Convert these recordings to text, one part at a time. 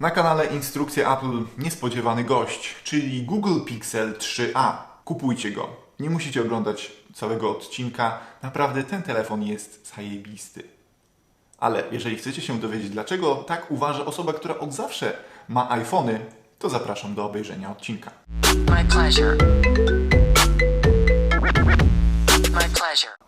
Na kanale Instrukcje Apple niespodziewany gość, czyli Google Pixel 3a. Kupujcie go. Nie musicie oglądać całego odcinka. Naprawdę ten telefon jest zajebisty. Ale jeżeli chcecie się dowiedzieć, dlaczego tak uważa osoba, która od zawsze ma iPhony, to zapraszam do obejrzenia odcinka. My pleasure.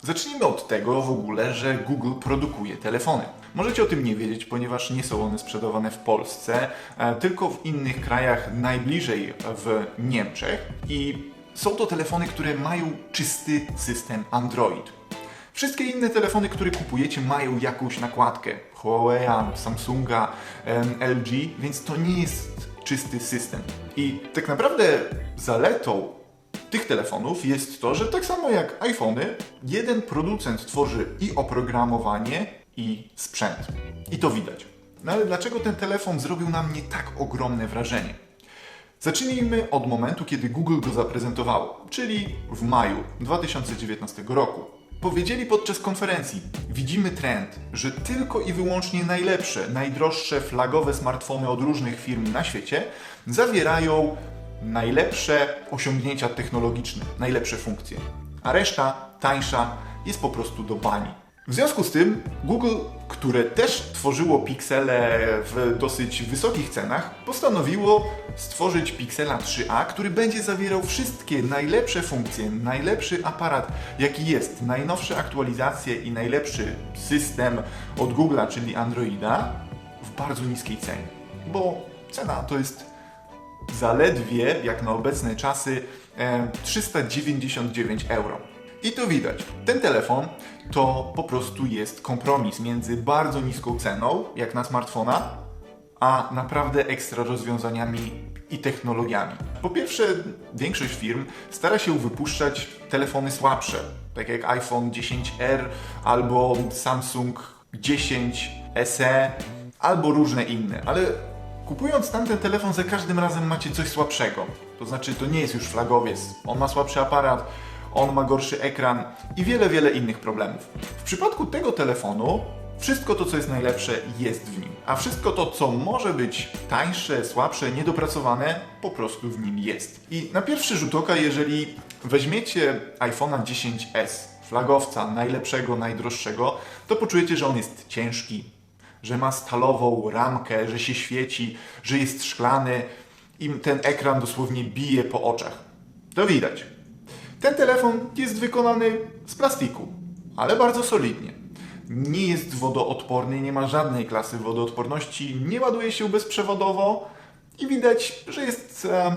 Zacznijmy od tego w ogóle, że Google produkuje telefony. Możecie o tym nie wiedzieć, ponieważ nie są one sprzedawane w Polsce, e, tylko w innych krajach, najbliżej w Niemczech. I są to telefony, które mają czysty system Android. Wszystkie inne telefony, które kupujecie, mają jakąś nakładkę Huawei'a, Samsunga, LG, więc to nie jest czysty system. I tak naprawdę zaletą tych telefonów jest to, że tak samo jak iPhony, jeden producent tworzy i oprogramowanie, i sprzęt. I to widać. No ale dlaczego ten telefon zrobił na mnie tak ogromne wrażenie? Zacznijmy od momentu, kiedy Google go zaprezentowało, czyli w maju 2019 roku. Powiedzieli podczas konferencji: Widzimy trend, że tylko i wyłącznie najlepsze, najdroższe flagowe smartfony od różnych firm na świecie zawierają najlepsze osiągnięcia technologiczne, najlepsze funkcje, a reszta tańsza jest po prostu do bani. W związku z tym Google, które też tworzyło piksele w dosyć wysokich cenach, postanowiło stworzyć Pixela 3a, który będzie zawierał wszystkie najlepsze funkcje, najlepszy aparat, jaki jest, najnowsze aktualizacje i najlepszy system od Google'a, czyli Androida, w bardzo niskiej cenie. Bo cena to jest zaledwie, jak na obecne czasy, e, 399 euro. I to widać. Ten telefon to po prostu jest kompromis między bardzo niską ceną, jak na smartfona, a naprawdę ekstra rozwiązaniami i technologiami. Po pierwsze, większość firm stara się wypuszczać telefony słabsze, tak jak iPhone 10R albo Samsung 10 SE albo różne inne, ale kupując tamten telefon za każdym razem macie coś słabszego. To znaczy to nie jest już flagowiec, on ma słabszy aparat, on ma gorszy ekran i wiele, wiele innych problemów. W przypadku tego telefonu wszystko to, co jest najlepsze, jest w nim, a wszystko to, co może być tańsze, słabsze, niedopracowane, po prostu w nim jest. I na pierwszy rzut oka, jeżeli weźmiecie iPhone'a 10s, flagowca, najlepszego, najdroższego, to poczujecie, że on jest ciężki, że ma stalową ramkę, że się świeci, że jest szklany i ten ekran dosłownie bije po oczach. To widać. Ten telefon jest wykonany z plastiku, ale bardzo solidnie. Nie jest wodoodporny, nie ma żadnej klasy wodoodporności, nie ładuje się bezprzewodowo i widać, że jest e,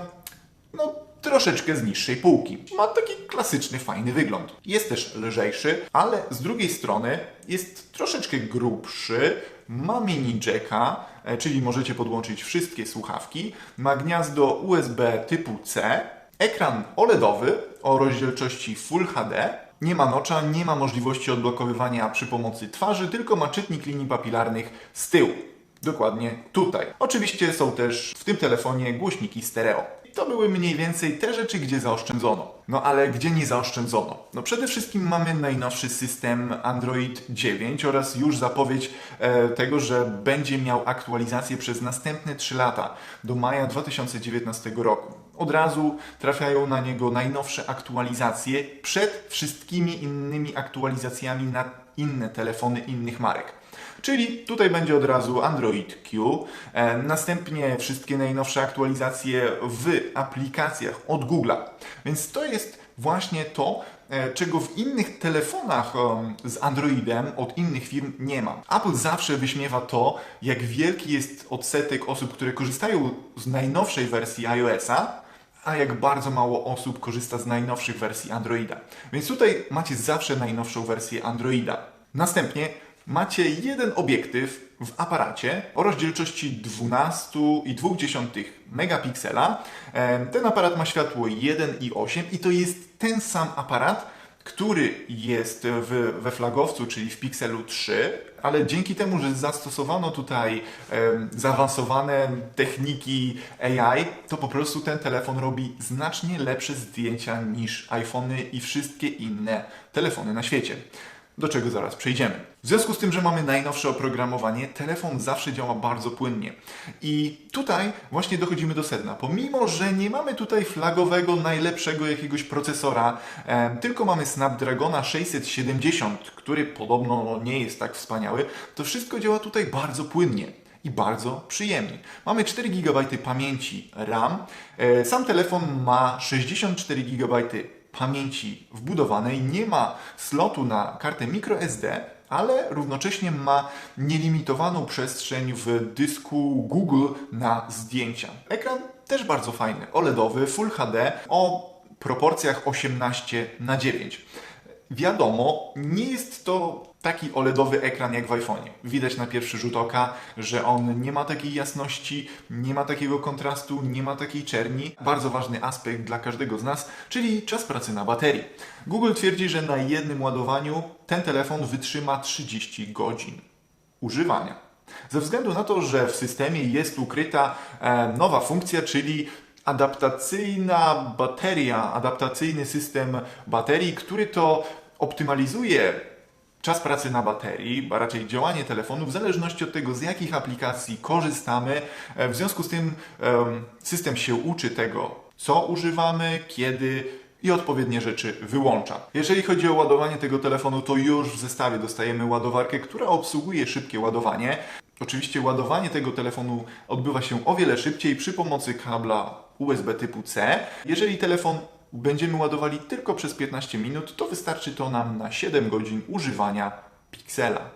no, troszeczkę z niższej półki. Ma taki klasyczny, fajny wygląd. Jest też lżejszy, ale z drugiej strony jest troszeczkę grubszy, ma mini jacka, e, czyli możecie podłączyć wszystkie słuchawki, ma gniazdo USB typu C, ekran OLEDowy o rozdzielczości Full HD, nie ma nocza, nie ma możliwości odblokowywania przy pomocy twarzy, tylko ma czytnik linii papilarnych z tyłu. Dokładnie tutaj. Oczywiście są też w tym telefonie głośniki stereo. To były mniej więcej te rzeczy, gdzie zaoszczędzono. No ale gdzie nie zaoszczędzono? No przede wszystkim mamy najnowszy system Android 9 oraz już zapowiedź e, tego, że będzie miał aktualizację przez następne 3 lata do maja 2019 roku. Od razu trafiają na niego najnowsze aktualizacje przed wszystkimi innymi aktualizacjami na inne telefony innych marek. Czyli tutaj będzie od razu Android Q, e, następnie wszystkie najnowsze aktualizacje w aplikacjach od Google'a. Więc to jest właśnie to, e, czego w innych telefonach em, z Androidem od innych firm nie ma. Apple zawsze wyśmiewa to, jak wielki jest odsetek osób, które korzystają z najnowszej wersji iOS-a, a jak bardzo mało osób korzysta z najnowszych wersji Androida. Więc tutaj macie zawsze najnowszą wersję Androida. Następnie macie jeden obiektyw w aparacie o rozdzielczości 12,2 megapiksela. Ten aparat ma światło 1,8 i to jest ten sam aparat, który jest w, we flagowcu, czyli w Pixelu 3, ale dzięki temu, że zastosowano tutaj zaawansowane techniki AI, to po prostu ten telefon robi znacznie lepsze zdjęcia niż iPhony i wszystkie inne telefony na świecie. Do czego zaraz przejdziemy. W związku z tym, że mamy najnowsze oprogramowanie, telefon zawsze działa bardzo płynnie. I tutaj właśnie dochodzimy do sedna. Pomimo, że nie mamy tutaj flagowego, najlepszego jakiegoś procesora, em, tylko mamy Snapdragona 670, który podobno no, nie jest tak wspaniały, to wszystko działa tutaj bardzo płynnie i bardzo przyjemnie. Mamy 4 GB pamięci RAM. E, Sam telefon ma 64 GB pamięci wbudowanej, nie ma slotu na kartę microSD, ale równocześnie ma nielimitowaną przestrzeń w dysku Google na zdjęcia. Ekran też bardzo fajny, OLEDowy, Full HD o proporcjach 18 na 9. Wiadomo, nie jest to taki OLEDowy ekran jak w iPhone'ie. Widać na pierwszy rzut oka, że on nie ma takiej jasności, nie ma takiego kontrastu, nie ma takiej czerni. Bardzo ważny aspekt dla każdego z nas, czyli czas pracy na baterii. Google twierdzi, że na jednym ładowaniu ten telefon wytrzyma 30 godzin używania. Ze względu na to, że w systemie jest ukryta e, nowa funkcja, czyli adaptacyjna bateria, adaptacyjny system baterii, który to optymalizuje czas pracy na baterii, a raczej działanie telefonu w zależności od tego, z jakich aplikacji korzystamy. E, W związku z tym em, system się uczy tego, co używamy, kiedy i odpowiednie rzeczy wyłącza. Jeżeli chodzi o ładowanie tego telefonu, to już w zestawie dostajemy ładowarkę, która obsługuje szybkie ładowanie. Oczywiście ładowanie tego telefonu odbywa się o wiele szybciej przy pomocy kabla USB typu C. Jeżeli telefon będziemy ładowali tylko przez 15 minut, to wystarczy to nam na 7 godzin używania Pixela.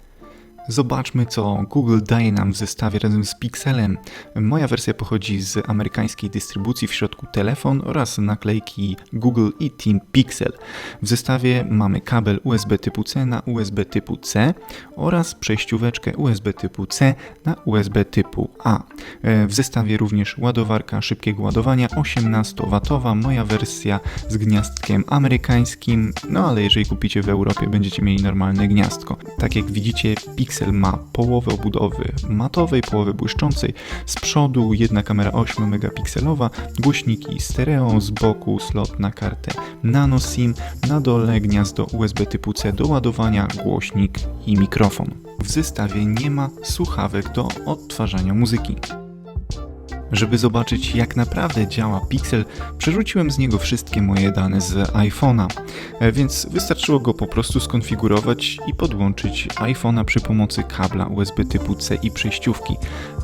Zobaczmy, co Google daje nam w zestawie razem z Pixelem. Moja wersja pochodzi z amerykańskiej dystrybucji, w środku telefon oraz naklejki Google i Team Pixel. W zestawie mamy kabel USB typu C na USB typu C oraz przejścióweczkę USB typu C na USB typu A. E, W zestawie również ładowarka szybkiego ładowania 18W, moja wersja z gniazdkiem amerykańskim, no ale jeżeli kupicie w Europie, będziecie mieli normalne gniazdko. Tak jak widzicie, Pixel ma połowę obudowy matowej, połowę błyszczącej, z przodu jedna kamera 8 megapikselowa, głośniki stereo, z boku slot na kartę nano SIM, na dole gniazdo USB typu C do ładowania, głośnik i mikrofon. W zestawie nie ma słuchawek do odtwarzania muzyki. Żeby zobaczyć jak naprawdę działa Pixel, przerzuciłem z niego wszystkie moje dane z iPhone'a, E, więc wystarczyło go po prostu skonfigurować i podłączyć iPhone'a przy pomocy kabla USB typu C i przejściówki.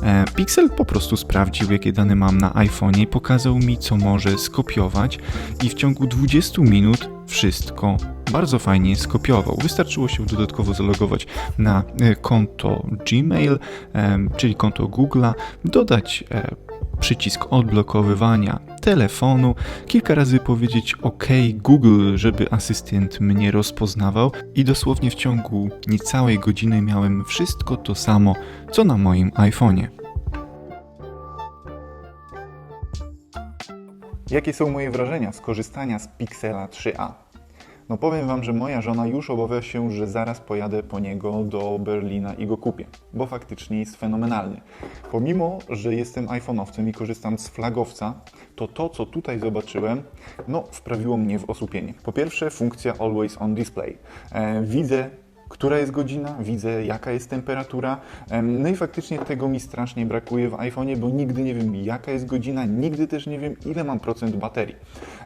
E, Pixel po prostu sprawdził jakie dane mam na iPhone'ie i pokazał mi co może skopiować i w ciągu 20 minut wszystko bardzo fajnie skopiował. Wystarczyło się dodatkowo zalogować na e, konto Gmail, czyli konto Google'a, dodać przycisk odblokowywania telefonu, kilka razy powiedzieć OK Google, żeby asystent mnie rozpoznawał i dosłownie w ciągu niecałej godziny miałem wszystko to samo, co na moim iPhone'ie. Jakie są moje wrażenia z korzystania z Pixela 3a? No powiem Wam, że moja żona już obawia się, że zaraz pojadę po niego do Berlina i go kupię, bo faktycznie jest fenomenalny. Pomimo, że jestem iPhone'owcem i korzystam z flagowca, to to, co tutaj zobaczyłem, no wprawiło mnie w osłupienie. Po pierwsze, funkcja Always On Display. E, widzę która jest godzina, widzę jaka jest temperatura. Em, No i faktycznie tego mi strasznie brakuje w iPhone'ie, bo nigdy nie wiem jaka jest godzina, nigdy też nie wiem ile mam procent baterii.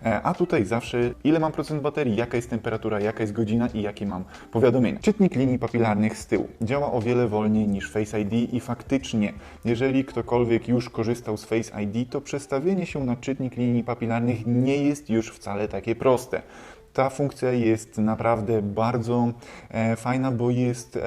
E, A tutaj zawsze ile mam procent baterii, jaka jest temperatura, jaka jest godzina i jakie mam powiadomienia. Czytnik linii papilarnych z tyłu działa o wiele wolniej niż Face ID i faktycznie, jeżeli ktokolwiek już korzystał z Face ID, to przestawienie się na czytnik linii papilarnych nie jest już wcale takie proste ta funkcja jest naprawdę bardzo e, fajna, bo jest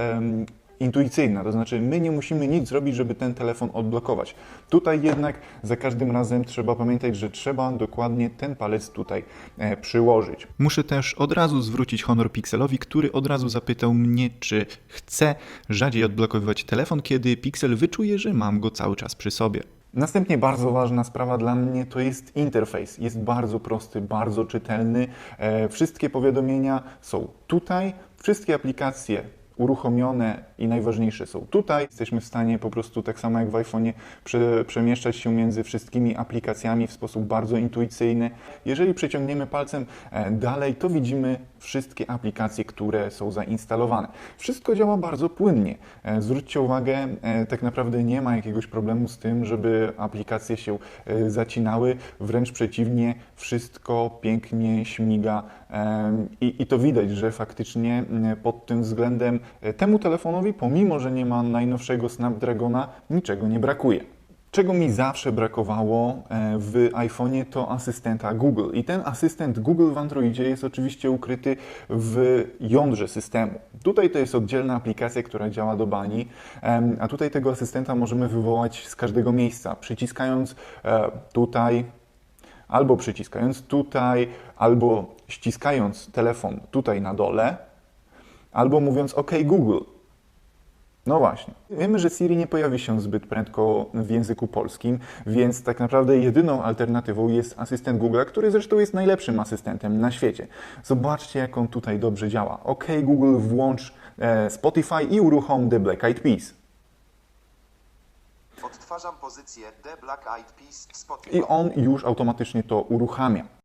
intuicyjna. To znaczy, my nie musimy nic zrobić, żeby ten telefon odblokować. Tutaj jednak za każdym razem trzeba pamiętać, że trzeba dokładnie ten palec tutaj e, przyłożyć. Muszę też od razu zwrócić honor Pixelowi, który od razu zapytał mnie, czy chcę rzadziej odblokowywać telefon, kiedy Pixel wyczuje, że mam go cały czas przy sobie. Następnie bardzo ważna sprawa dla mnie to jest interfejs. Jest bardzo prosty, bardzo czytelny. E, wszystkie powiadomienia są tutaj, wszystkie aplikacje uruchomione i najważniejsze są tutaj. Jesteśmy w stanie po prostu tak samo jak w iPhone'ie prze, przemieszczać się między wszystkimi aplikacjami w sposób bardzo intuicyjny. Jeżeli przeciągniemy palcem e, dalej, to widzimy wszystkie aplikacje, które są zainstalowane. Wszystko działa bardzo płynnie. E, Zwróćcie uwagę, e, tak naprawdę nie ma jakiegoś problemu z tym, żeby aplikacje się zacinały. Wręcz przeciwnie, wszystko pięknie śmiga i, i to widać, że faktycznie pod tym względem temu telefonowi, pomimo że nie ma najnowszego Snapdragona, niczego nie brakuje. Czego mi zawsze brakowało e, w iPhone'ie to asystenta Google. I ten asystent Google w Androidzie jest oczywiście ukryty w jądrze systemu. Tutaj to jest oddzielna aplikacja, która działa do bani, a tutaj tego asystenta możemy wywołać z każdego miejsca, przyciskając e, tutaj, albo przyciskając tutaj, albo ściskając telefon tutaj na dole, albo mówiąc OK Google. No właśnie. Wiemy, że Siri nie pojawi się zbyt prędko w języku polskim, więc tak naprawdę jedyną alternatywą jest asystent Google, który zresztą jest najlepszym asystentem na świecie. Zobaczcie, jak on tutaj dobrze działa. OK Google, włącz e, Spotify i uruchom The Black Eyed Peas. Odtwarzam pozycję The Black Eyed Peas Spotify. I on już automatycznie to uruchamia.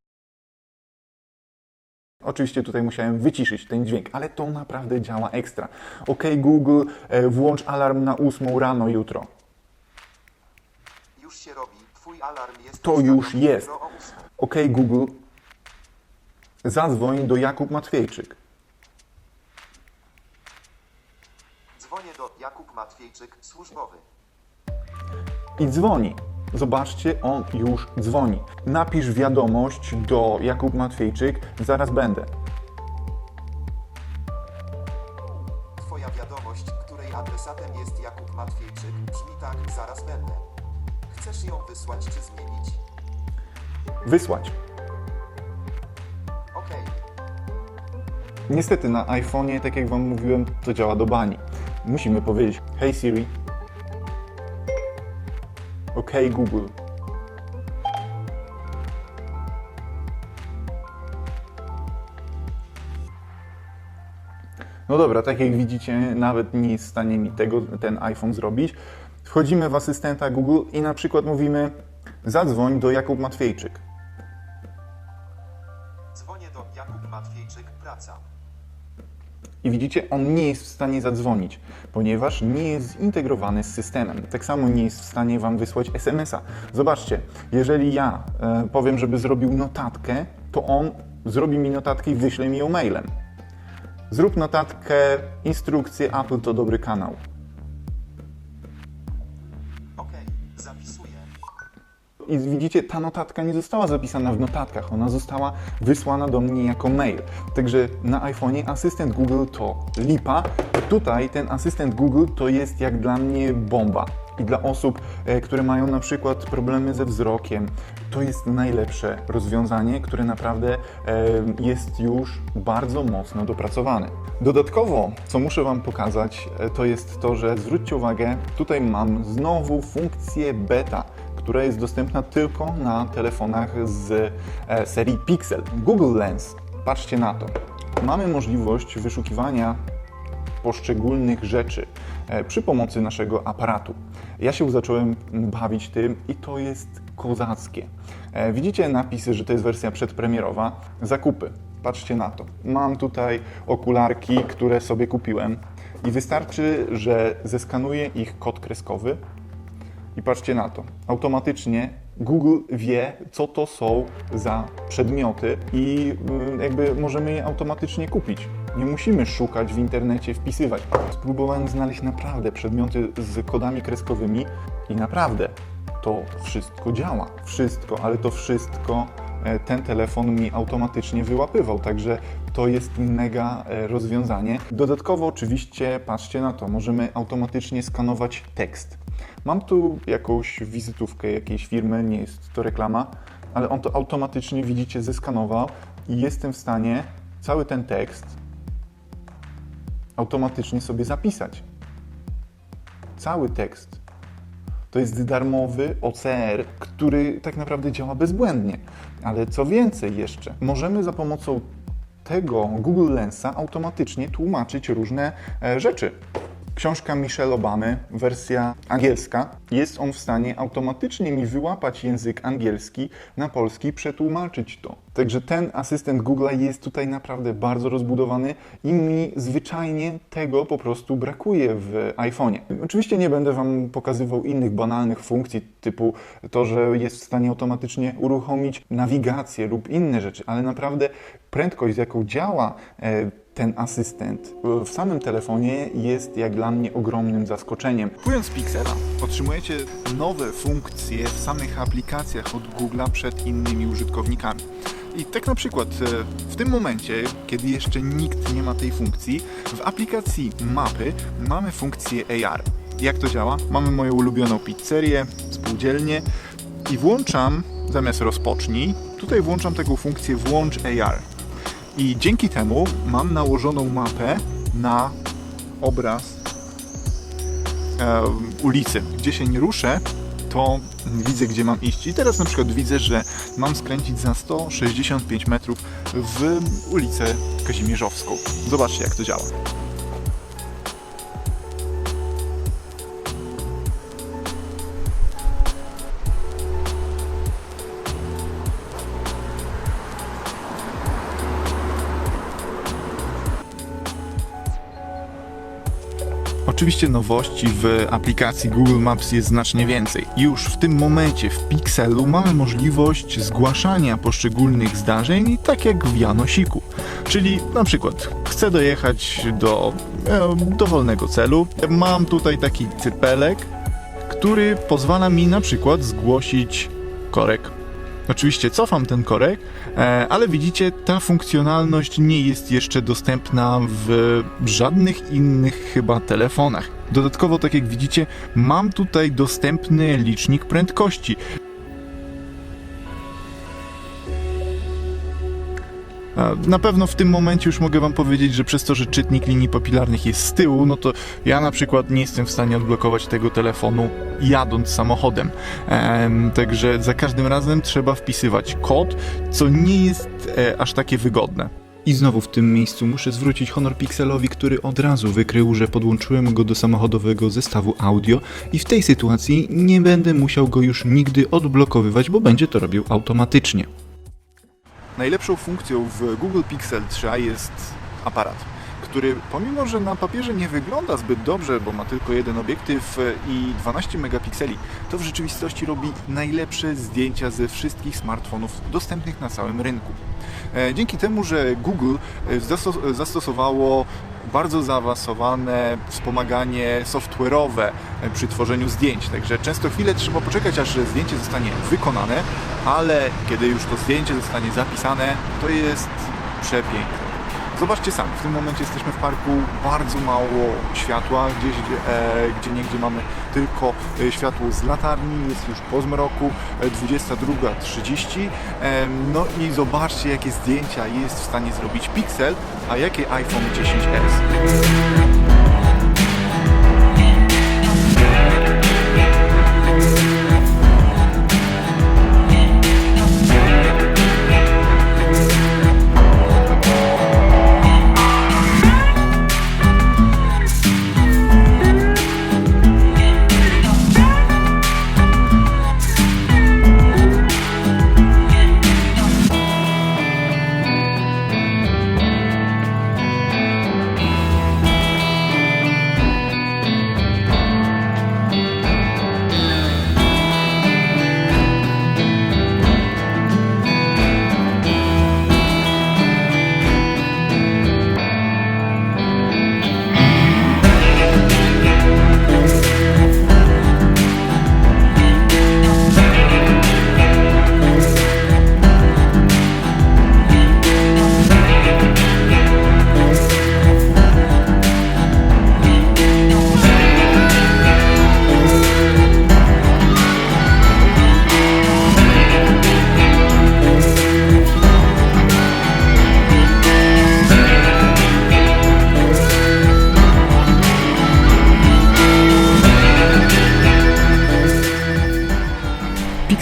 Oczywiście tutaj musiałem wyciszyć ten dźwięk, ale to naprawdę działa ekstra. OK Google, e, włącz alarm na 8 rano jutro. Już się robi. Twój alarm jest To już jest. OK Google, zadzwoń do Jakub Matwiejczyk. Dzwonię do Jakub Matwiejczyk, służbowy. I dzwoni. Zobaczcie, on już dzwoni. Napisz wiadomość do Jakub Matwiejczyk, zaraz będę. Twoja wiadomość, której adresatem jest Jakub Matwiejczyk, brzmi tak, zaraz będę. Chcesz ją wysłać czy zmienić? Wysłać. Okej. Niestety na iPhone'ie, tak jak Wam mówiłem, to działa do bani. Musimy powiedzieć Hey Siri. OK Google. No dobra, tak jak widzicie, nawet nie jest w stanie mi tego ten iPhone zrobić. Wchodzimy w asystenta Google i na przykład mówimy zadzwoń do Jakub Matwiejczyk. I widzicie, on nie jest w stanie zadzwonić, ponieważ nie jest zintegrowany z systemem. Tak samo nie jest w stanie Wam wysłać SMS-a. Zobaczcie, jeżeli ja e, powiem, żeby zrobił notatkę, to on zrobi mi notatkę i wyśle mi ją mailem. Zrób notatkę, instrukcję, Apple to dobry kanał. I widzicie, ta notatka nie została zapisana w notatkach, ona została wysłana do mnie jako mail. Także na iPhone'ie asystent Google to lipa. Tutaj ten asystent Google to jest jak dla mnie bomba. I dla osób, e, które mają na przykład problemy ze wzrokiem, to jest najlepsze rozwiązanie, które naprawdę e, jest już bardzo mocno dopracowane. Dodatkowo, co muszę Wam pokazać, e, to jest to, że zwróćcie uwagę, tutaj mam znowu funkcję beta która jest dostępna tylko na telefonach z e, serii Pixel. Google Lens, patrzcie na to. Mamy możliwość wyszukiwania poszczególnych rzeczy e, przy pomocy naszego aparatu. Ja się zacząłem bawić tym i to jest kozackie. E, Widzicie napisy, że to jest wersja przedpremierowa. Zakupy. Patrzcie na to. Mam tutaj okularki, które sobie kupiłem i wystarczy, że zeskanuję ich kod kreskowy i patrzcie na to. Automatycznie Google wie, co to są za przedmioty i y, jakby możemy je automatycznie kupić. Nie musimy szukać w internecie, wpisywać. Spróbowałem znaleźć naprawdę przedmioty z kodami kreskowymi i naprawdę to wszystko działa. Wszystko, ale to wszystko e, ten telefon mi automatycznie wyłapywał, także to jest mega e, rozwiązanie. Dodatkowo oczywiście, patrzcie na to, możemy automatycznie skanować tekst. Mam tu jakąś wizytówkę jakiejś firmy, nie jest to reklama, ale on to automatycznie, widzicie, zeskanował i jestem w stanie cały ten tekst automatycznie sobie zapisać. Cały tekst. To jest darmowy OCR, który tak naprawdę działa bezbłędnie. Ale co więcej jeszcze, możemy za pomocą tego Google Lensa automatycznie tłumaczyć różne e, rzeczy. Książka Michelle Obamy, wersja angielska, jest on w stanie automatycznie mi wyłapać język angielski na polski, przetłumaczyć to. Także ten asystent Google'a jest tutaj naprawdę bardzo rozbudowany i mi zwyczajnie tego po prostu brakuje w iPhone'ie. Oczywiście nie będę Wam pokazywał innych banalnych funkcji, typu to, że jest w stanie automatycznie uruchomić nawigację lub inne rzeczy, ale naprawdę prędkość, z jaką działa e, ten asystent w samym telefonie jest jak dla mnie ogromnym zaskoczeniem. Kupując Pixela, otrzymujecie nowe funkcje w samych aplikacjach od Google'a przed innymi użytkownikami. I tak na przykład e, w tym momencie, kiedy jeszcze nikt nie ma tej funkcji, w aplikacji mapy mamy funkcję AR. Jak to działa? Mamy moją ulubioną pizzerię, spółdzielnię i włączam, zamiast rozpocznij, tutaj włączam taką funkcję włącz AR. I dzięki temu mam nałożoną mapę na obraz e, ulicy. Gdzie się nie ruszę, to widzę, gdzie mam iść. I teraz na przykład widzę, że mam skręcić za 165 metrów w ulicę Kazimierzowską. Zobaczcie, jak to działa. Oczywiście nowości w aplikacji Google Maps jest znacznie więcej. Już w tym momencie w Pixelu mamy możliwość zgłaszania poszczególnych zdarzeń, tak jak w Janosiku. Czyli na przykład chcę dojechać do e, dowolnego celu, mam tutaj taki cypelek, który pozwala mi na przykład zgłosić korek. Oczywiście cofam ten korek, e, ale widzicie, ta funkcjonalność nie jest jeszcze dostępna w żadnych innych chyba telefonach. Dodatkowo, tak jak widzicie, mam tutaj dostępny licznik prędkości. Na pewno w tym momencie już mogę Wam powiedzieć, że przez to, że czytnik linii papilarnych jest z tyłu, no to ja na przykład nie jestem w stanie odblokować tego telefonu jadąc samochodem. Em, także za każdym razem trzeba wpisywać kod, co nie jest e, aż takie wygodne. I znowu w tym miejscu muszę zwrócić honor Pixelowi, który od razu wykrył, że podłączyłem go do samochodowego zestawu audio i w tej sytuacji nie będę musiał go już nigdy odblokowywać, bo będzie to robił automatycznie. Najlepszą funkcją w Google Pixel 3 jest aparat, który pomimo, że na papierze nie wygląda zbyt dobrze, bo ma tylko jeden obiektyw i 12 megapikseli, to w rzeczywistości robi najlepsze zdjęcia ze wszystkich smartfonów dostępnych na całym rynku. E, Dzięki temu, że Google e, zastos- zastosowało bardzo zaawansowane wspomaganie software'owe przy tworzeniu zdjęć. Także często chwilę trzeba poczekać, aż zdjęcie zostanie wykonane, ale kiedy już to zdjęcie zostanie zapisane, to jest przepiękne. Zobaczcie sami, w tym momencie jesteśmy w parku, bardzo mało światła, gdzieś, e, gdzie niegdzie mamy tylko e, światło z latarni, jest już po zmroku, e, 22.30. E, no i zobaczcie, jakie zdjęcia jest w stanie zrobić Pixel, a jakie iPhone 10s.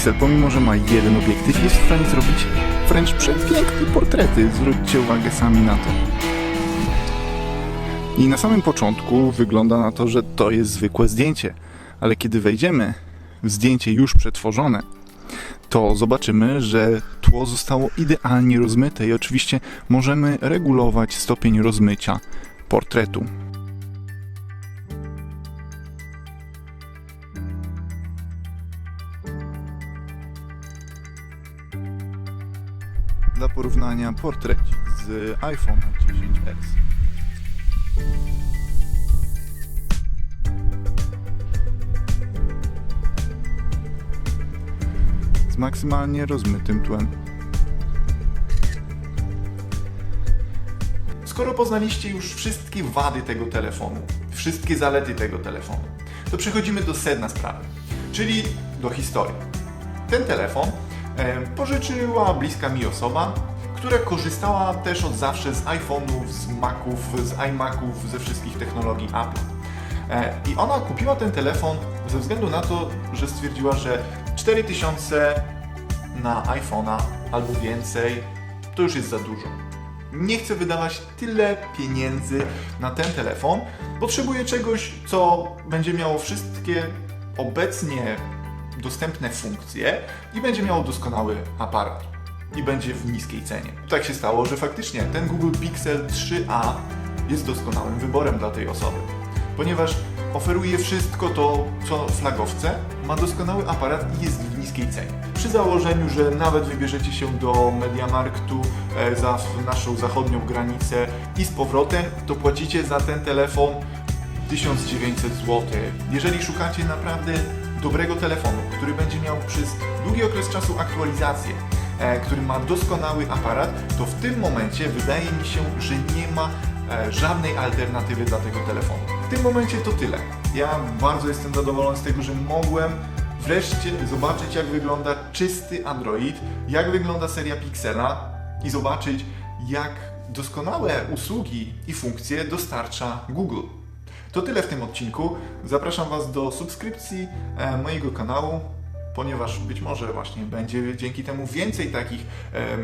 Pixel, pomimo że ma jeden obiektyw, jest w stanie zrobić wręcz przepiękne portrety. Zwróćcie uwagę sami na to. I na samym początku wygląda na to, że to jest zwykłe zdjęcie, ale kiedy wejdziemy w zdjęcie już przetworzone, to zobaczymy, że tło zostało idealnie rozmyte i oczywiście możemy regulować stopień rozmycia portretu. Dla porównania portrecik z iPhone 10s. z maksymalnie rozmytym tłem. Skoro poznaliście już wszystkie wady tego telefonu, wszystkie zalety tego telefonu, to przechodzimy do sedna sprawy, czyli do historii. Ten telefon pożyczyła bliska mi osoba, która korzystała też od zawsze z iPhone'ów, z Maców, z iMaców, ze wszystkich technologii Apple. E, I ona kupiła ten telefon ze względu na to, że stwierdziła, że 4000 na iPhone'a albo więcej to już jest za dużo. Nie chcę wydawać tyle pieniędzy na ten telefon. Potrzebuję czegoś, co będzie miało wszystkie obecnie dostępne funkcje i będzie miało doskonały aparat. I będzie w niskiej cenie. Tak się stało, że faktycznie ten Google Pixel 3a jest doskonałym wyborem dla tej osoby, ponieważ oferuje wszystko to, co flagowce, ma doskonały aparat i jest w niskiej cenie. Przy założeniu, że nawet wybierzecie się do Mediamarktu e, za naszą zachodnią granicę i z powrotem, to płacicie za ten telefon 1900 zł. Jeżeli szukacie naprawdę dobrego telefonu, który będzie miał przez długi okres czasu aktualizację, e, który ma doskonały aparat, to w tym momencie wydaje mi się, że nie ma e, żadnej alternatywy dla tego telefonu. W tym momencie to tyle. Ja bardzo jestem zadowolony z tego, że mogłem wreszcie zobaczyć, jak wygląda czysty Android, jak wygląda seria Pixela i zobaczyć, jak doskonałe usługi i funkcje dostarcza Google. To tyle w tym odcinku. Zapraszam Was do subskrypcji e, mojego kanału, ponieważ być może właśnie będzie dzięki temu więcej takich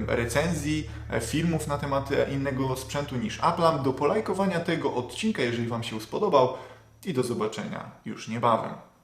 recenzji, e, filmów na temat e, innego sprzętu niż Apple. Do polajkowania tego odcinka, jeżeli Wam się spodobał i do zobaczenia już niebawem.